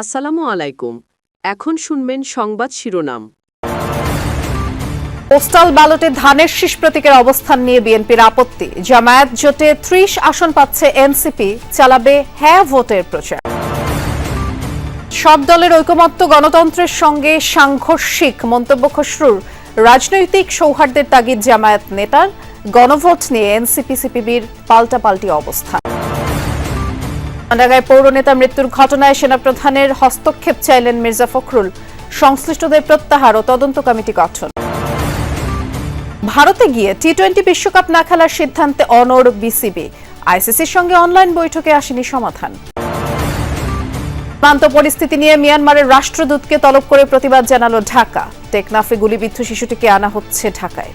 আসসালামু আলাইকুম। এখন শুনবেন সংবাদ শিরোনাম। পোস্টাল ব্যালটে ধানের শীষ প্রতীকের অবস্থান নিয়ে বিএনপির আপত্তি। জামায়াত জোটে ত্রিশ আসন পাচ্ছে এনসিপি, চালাবে হ্যাঁ ভোটের প্রচার। সব দলের ঐকমত্য গণতন্ত্রের সঙ্গে সাংঘর্ষিক মন্তব্য খসরুর। রাজনৈতিক সৌহার্দ্যের তাগিদ জামায়াত নেতার। গণভোট নিয়ে এনসিপি, সিপিবির পাল্টাপাল্টি অবস্থান ঢাকায় পৌর নেতা মৃত্যুর ঘটনায় সেনাপ্রধানের হস্তক্ষেপ চাইলেন মির্জা ফখরুল। সংশ্লিষ্টদের প্রত্যাহার ও তদন্ত কমিটি গঠন। ভারতে গিয়ে টি টোয়েন্টি বিশ্বকাপ না খেলার সিদ্ধান্তে অনড় বিসিবি। আইসিসির সঙ্গে অনলাইন বৈঠকে আসেনি সমাধান। প্রান্ত পরিস্থিতি নিয়ে মিয়ানমারের রাষ্ট্রদূতকে তলব করে প্রতিবাদ জানালো ঢাকা। টেকনাফে গুলিবিদ্ধ শিশুটিকে আনা হচ্ছে ঢাকায়।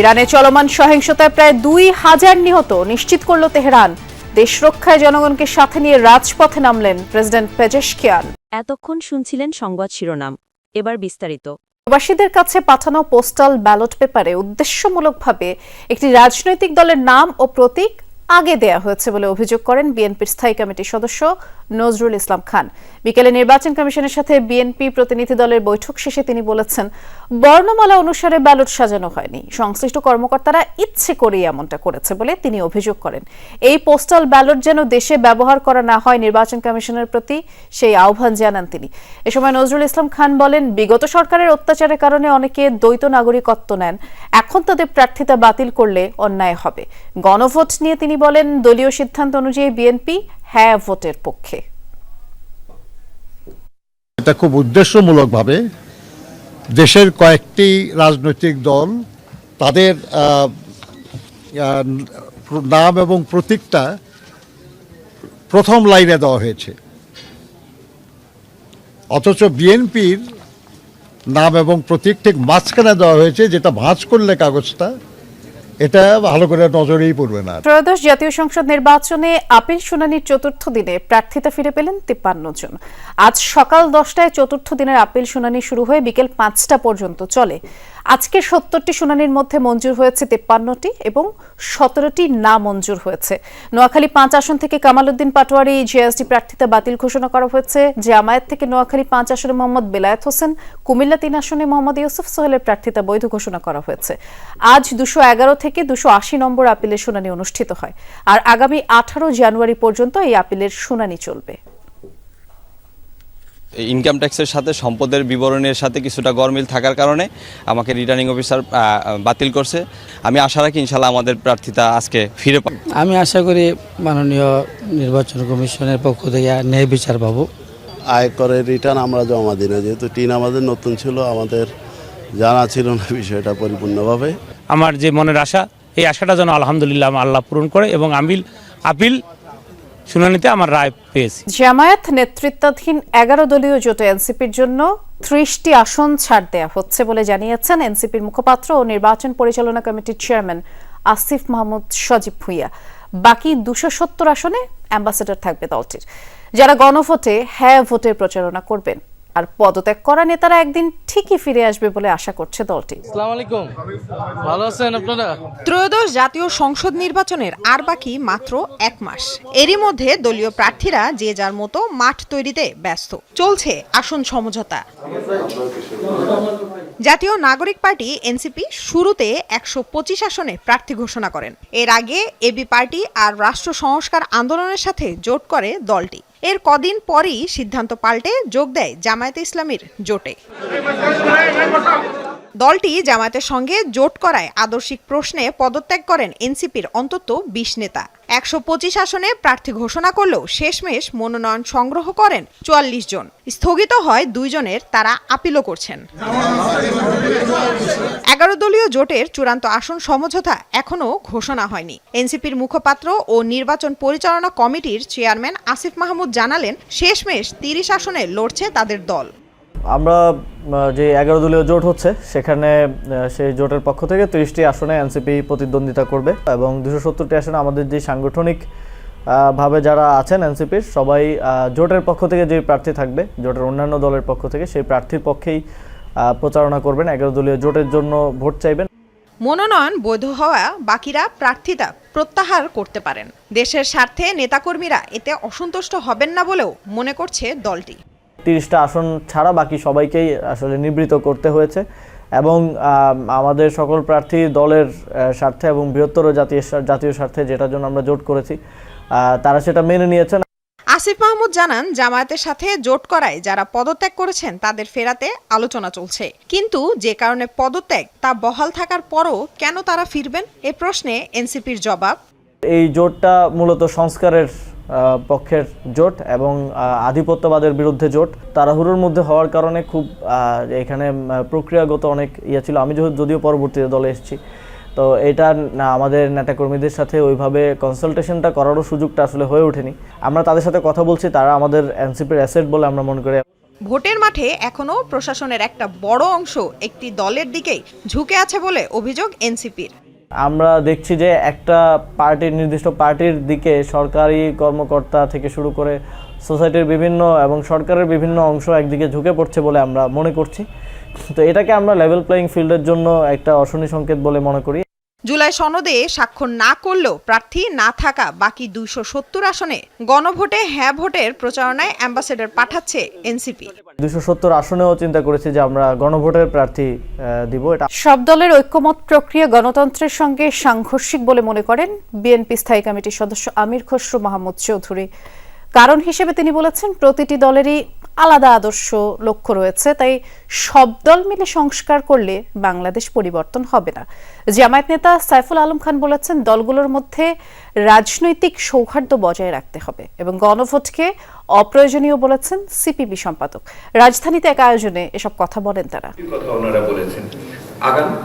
ইরানে চলমান সহিংসতায় প্রায় দুই হাজার নিহত নিশ্চিত করল তেহরান। দেশ রক্ষায় জনগণকে সাথে নিয়ে রাজপথে নামলেন প্রেসিডেন্ট পেজেশকিয়ান এতক্ষণ শুনছিলেন সংবাদ শিরোনাম। এবার বিস্তারিত। প্রবাসীদের কাছে পাঠানো পোস্টাল ব্যালট পেপারে উদ্দেশ্যমূলকভাবে একটি রাজনৈতিক দলের নাম ও প্রতীক আগে দেয়া হয়েছে বলে অভিযোগ করেন বিএনপির স্থায়ী কমিটির সদস্য নজরুল ইসলাম খান। বিকেলে নির্বাচন কমিশনের সাথে বিএনপি প্রতিনিধি দলের বৈঠক শেষে তিনি বলেছেন, বর্ণমালা অনুসারে ব্যালট সাজানো হয়নি। সংশ্লিষ্ট কর্মকর্তারা ইচ্ছে করেই এমনটা করেছে বলে তিনি অভিযোগ করেন। এই পোস্টাল ব্যালট যেন দেশে ব্যবহার করা না হয় নির্বাচন কমিশনের প্রতি সেই আহ্বান জানান তিনি। এ সময় নজরুল ইসলাম খান বলেন, বিগত সরকারের অত্যাচারের কারণে অনেকে দ্বৈত নাগরিকত্ব নেন। এখন তাদের প্রার্থিতা বাতিল করলে অন্যায় হবে। গণভোট নিয়ে তিনি বলেন, দলীয় সিদ্ধান্ত অনুযায়ী বিএনপি হ্যাঁ ভোটের পক্ষে। এটা খুব উদ্দেশ্যমূলকভাবে দেশের কয়েকটি রাজনৈতিক দল তাদের নাম এবং প্রতীকটা প্রথম লাইনে দেওয়া হয়েছে। অথচ বিএনপির নাম এবং প্রতীক ঠিক মাঝখানে দেওয়া হয়েছে, যেটা ভাঁজ করলে কাগজটা এটা ভালো করে নজরেই পড়বে না। ত্রয়োদশ জাতীয় সংসদ নির্বাচনে আপিল শুনানির চতুর্থ দিনে প্রার্থিতা ফিরে পেলেন তিপ্পান্ন জন। আজ সকাল দশটায় চতুর্থ দিনের আপিল শুনানি শুরু হয়ে বিকেল পাঁচটা পর্যন্ত চলে। আজকে সত্তরটি শুনানির মধ্যে মঞ্জুর হয়েছে তিপ্পান্নটি এবং সতেরোটি না মঞ্জুর হয়েছে। নোয়াখালী পাঁচ আসন থেকে কামালউদ্দিন পাটোয়ারি, জেএসডি প্রার্থিতা বাতিল ঘোষণা করা হয়েছে। জামায়াত থেকে নোয়াখালী পাঁচ আসনে মোহাম্মদ বেলায়েত হোসেন, কুমিল্লা তিন আসনে মোহাম্মদ ইউসুফ সোহেলের প্রার্থিতা বৈধ ঘোষণা করা হয়েছে। আজ দুশো এগারো থেকে দুশো আশি নম্বর আপিলের শুনানি অনুষ্ঠিত হয়। আর আগামী আঠারো জানুয়ারি পর্যন্ত এই আপিলের শুনানি চলবে। ইনকাম ট্যাক্সের সাথে সম্পদের বিবরণের সাথে কিছুটা গরমিল থাকার কারণে আমাকে রিটার্নিং অফিসার বাতিল করছে। আমি আশা রাখি ইনশাল্লাহ আমাদের প্রার্থিতা আজকে ফিরে পাবো। আমি আশা করি মাননীয় নির্বাচন কমিশনের পক্ষ থেকে ন্যায় বিচার পাবো। আয়করের রিটার্ন আমরা জমা দিই না যেহেতু টিন আমাদের নতুন ছিল আমাদের জানা ছিল না বিষয়টা পরিপূর্ণভাবে। আমার যে মনের আশা এই আশাটা যেন আলহামদুলিল্লাহ আল্লাহ পূরণ করে এবং আমিল আপিল শুনানিতে আমার রায় পেয়েছি। জামায়াত নেতৃত্বাধীন এগারো দলীয় জোটে এনসিপির জন্য ত্রিশটি আসন ছাড় দেয়া হচ্ছে বলে জানিয়েছেন এনসিপির মুখপাত্র ও নির্বাচন পরিচালনা কমিটির চেয়ারম্যান আসিফ মাহমুদ সজীব ভুইয়া। বাকি দুশো সত্তর আসনে অ্যাম্বাসেডর থাকবে দলটির। যারা গণভোটে হ্যাঁ ভোটের প্রচারণা করবেন। আর পদত্যাগ করা নেতারা একদিন ঠিকই ফিরে আসবে বলে আশা করছে দলটি। আলাইকুম। ভালো আছেন আপনারা? ত্রয়োদশ জাতীয় সংসদ নির্বাচনের আর বাকি মাত্র এক মাস। এরই মধ্যে দলীয় প্রার্থীরা যে যার মতো মাঠ তৈরিতে ব্যস্ত। চলছে আসন সমঝোতা। জাতীয় নাগরিক পার্টি এনসিপি শুরুতে একশো পঁচিশ আসনে প্রার্থী ঘোষণা করেন। এর আগে এবি পার্টি আর রাষ্ট্র সংস্কার আন্দোলনের সাথে জোট করে দলটি। এর কদিন পরই সিদ্ধান্ত পাল্টে যোগ দেয় জামায়াতে ইসলামীর জোটে। দলটি জামায়াতের সঙ্গে জোট করায় আদর্শিক প্রশ্নে পদত্যাগ করেন এনসিপির অন্তত বিশ নেতা। একশো পঁচিশ আসনে প্রার্থী ঘোষণা করলেও শেষমেশ মনোনয়ন সংগ্রহ করেন চুয়াল্লিশ জন। স্থগিত হয় দুইজনের তারা আপিলও করছেন। এগারো দলীয় জোটের চূড়ান্ত আসন সমঝোতা এখনও ঘোষণা হয়নি। এনসিপির মুখপাত্র ও নির্বাচন পরিচালনা কমিটির চেয়ারম্যান আসিফ মাহমুদ জানালেন, শেষমেশ তিরিশ আসনে লড়ছে তাদের দল। আমরা যে এগারো দলীয় জোট হচ্ছে, সেখানে সেই জোটের পক্ষ থেকে তিরিশটি আসনে এনসিপি প্রতিদ্বন্দ্বিতা করবে এবং দুশো সত্তরটি আসনে আমাদের যে সাংগঠনিক ভাবে যারা আছেন এনসিপির, সবাই জোটের পক্ষ থেকে যে প্রার্থী থাকবে, জোটের অন্যান্য দলের পক্ষ থেকে, সেই প্রার্থীর পক্ষেই প্রচারণা করবেন এগারো দলীয় জোটের জন্য ভোট চাইবেন। মনোনয়ন বৈধ হওয়া বাকিরা প্রার্থিতা প্রত্যাহার করতে পারেন। দেশের স্বার্থে নেতাকর্মীরা এতে অসন্তুষ্ট হবেন না বলেও মনে করছে দলটি। তিরিশটা আসন ছাড়া বাকি সবাইকেই আসলে নিবৃত করতে হয়েছে এবং আমাদের সকল প্রার্থী দলের স্বার্থে এবং বৃহত্তর জাতীয় জাতীয় স্বার্থে যেটার জন্য আমরা জোট করেছি তারা সেটা মেনে নিয়েছেন। আসিফ মাহমুদ জানান, জামায়াতের সাথে জোট করায় যারা পদত্যাগ করেছেন তাদের ফেরাতে আলোচনা চলছে। কিন্তু যে কারণে পদত্যাগ তা বহাল থাকার পরও কেন তারা ফিরবেন? এ প্রশ্নে এনসিপির জবাব। এই জোটটা মূলত সংস্কারের পক্ষের জোট এবং আধিপত্যবাদের বিরুদ্ধে জোট। তাড়াহুড়োর মধ্যে হওয়ার কারণে খুব এখানে প্রক্রিয়াগত অনেক ইয়ে ছিল। আমি যদিও- পরবর্তীতে দলে এসেছি। তো এটা না আমাদের নেতাকর্মীদের সাথে ওইভাবে কনসালটেশনটা করারও সুযোগটা আসলে হয়ে ওঠেনি। আমরা তাদের সাথে কথা বলছি তারা আমাদের এনসিপির অ্যাসেট বলে আমরা মনে করি। ভোটের মাঠে এখনও প্রশাসনের একটা বড় অংশ একটি দলের দিকেই ঝুঁকে আছে বলে অভিযোগ এনসিপির। আমরা দেখছি যে একটা পার্টির নির্দিষ্ট পার্টির দিকে সরকারি কর্মকর্তা থেকে শুরু করে সোসাইটির বিভিন্ন এবং সরকারের বিভিন্ন অংশ একদিকে ঝুঁকে পড়ছে বলে আমরা মনে করছি। তো এটাকে আমরা লেভেল প্লেয়িং ফিল্ডের জন্য একটা অশনি সংকেত বলে মনে করি। জুলাই সনদে স্বাক্ষর না করলেও প্রার্থী না থাকা বাকি দুইশো সত্তর আসনে গণভোটে হ্যাঁ ভোটের প্রচারণায় অ্যাম্বাসেডর পাঠাচ্ছে এনসিপি। দুশো সত্তর আসনেও চিন্তা করেছি যে আমরা গণভোটের প্রার্থী দিব। এটা সব দলের ঐক্যমত প্রক্রিয়া গণতন্ত্রের সঙ্গে সাংঘর্ষিক বলে মনে করেন বিএনপি স্থায়ী কমিটির সদস্য আমির খসরু মাহমুদ চৌধুরী। কারণ হিসেবে তিনি বলেছেন, প্রতিটি দলেরই আলাদা আদর্শ লক্ষ্য রয়েছে, তাই সব দল মিলে সংস্কার করলে বাংলাদেশ পরিবর্তন হবে না। জামায়াত নেতা সাইফুল আলম খান বলেছেন, দলগুলোর মধ্যে রাজনৈতিক সৌহার্দ্য বজায় রাখতে হবে এবং গণভোটকে অপ্রয়োজনীয় বলেছেন সিপিবি সম্পাদক। রাজধানীতে এক আয়োজনে এসব কথা বলেন তারা। কথা বলেছেন। আগামী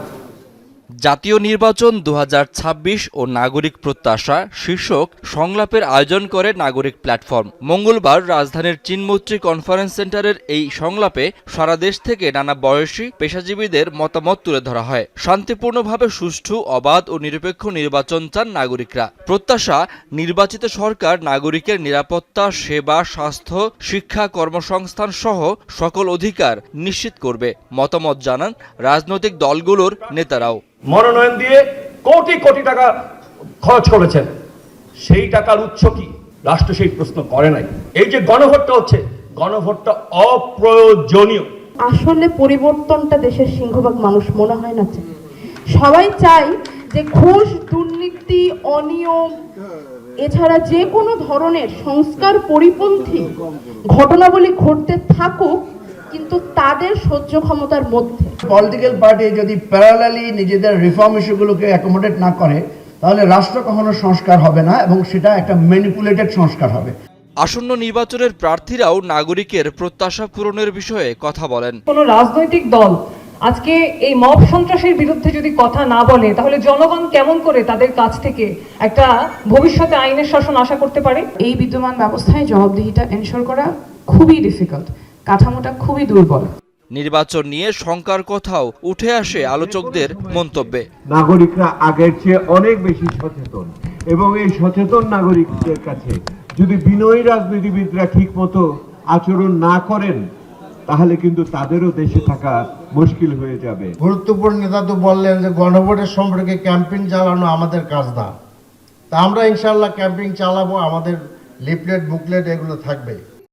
জাতীয় নির্বাচন দু হাজার ছাব্বিশ ও নাগরিক প্রত্যাশা শীর্ষক সংলাপের আয়োজন করে নাগরিক প্ল্যাটফর্ম। মঙ্গলবার রাজধানীর চীনমৈত্রী কনফারেন্স সেন্টারের এই সংলাপে সারা দেশ থেকে নানা বয়সী পেশাজীবীদের মতামত তুলে ধরা হয়। শান্তিপূর্ণভাবে সুষ্ঠু, অবাধ ও নিরপেক্ষ নির্বাচন চান নাগরিকরা। প্রত্যাশা, নির্বাচিত সরকার নাগরিকের নিরাপত্তা, সেবা, স্বাস্থ্য, শিক্ষা, কর্মসংস্থান সহ সকল অধিকার নিশ্চিত করবে, মতামত জানান রাজনৈতিক দলগুলোর নেতারাও। মনোনয়ন দিয়ে কোটি কোটি টাকা খরচ করেছেন। সেই টাকার উৎস কি? রাষ্ট্র সেই প্রশ্ন করে নাই। এই যে গণভোটটা হচ্ছে, গণভোটটা অপ্রয়োজনীয়। আসলে পরিবর্তনটা দেশের সিংহভাগ মানুষ মনে হয় না সবাই চাই যে ঘুষ, দুর্নীতি, অনিয়ম, এছাড়া যে কোনো ধরনের সংস্কার পরিপন্থী ঘটনাবলী ঘটতে থাকুক কিন্তু তাদের সহ্য ক্ষমতার মধ্যে। পলিটিক্যাল পার্টি যদি প্যারালালি নিজেদের রিফর্ম ইস্যুগুলোকে অ্যাকোমোডেট না করে তাহলে রাষ্ট্র কখনো সংস্কার হবে না এবং সেটা একটা ম্যানিপুলেটেড সংস্কার হবে। আসন্ন নির্বাচনের প্রার্থীরাও নাগরিকের প্রত্যাশা পূরণের বিষয়ে কথা বলেন। কোনো রাজনৈতিক দল আজকে এই মব সন্ত্রাসের বিরুদ্ধে যদি কথা না বলে তাহলে জনগণ কেমন করে তাদের কাছ থেকে একটা ভবিষ্যতে আইনের শাসন আশা করতে পারে? এই বিদ্যমান ব্যবস্থায় জবাবদিহিটা এনশোর করা খুবই ডিফিকাল্ট কাঠামোটা খুবই দুর্বল। নির্বাচন নিয়ে শঙ্কার কথাও উঠে আসে আলোচকদের মন্তব্যে। নাগরিকরা আগের চেয়ে অনেক বেশি সচেতন এবং এই সচেতন নাগরিকদের কাছে যদি বিনয়ী রাজনীতিবিদরা ঠিক মতো আচরণ না করেন তাহলে কিন্তু তাদেরও দেশে থাকা মুশকিল হয়ে যাবে। গুরুত্বপূর্ণ নেতা তো বললেন যে গণভোটের সম্পর্কে ক্যাম্পেইন চালানো আমাদের কাজ না তা আমরা ইনশাল্লাহ ক্যাম্পেইন চালাবো আমাদের লিফলেট বুকলেট এগুলো থাকবে।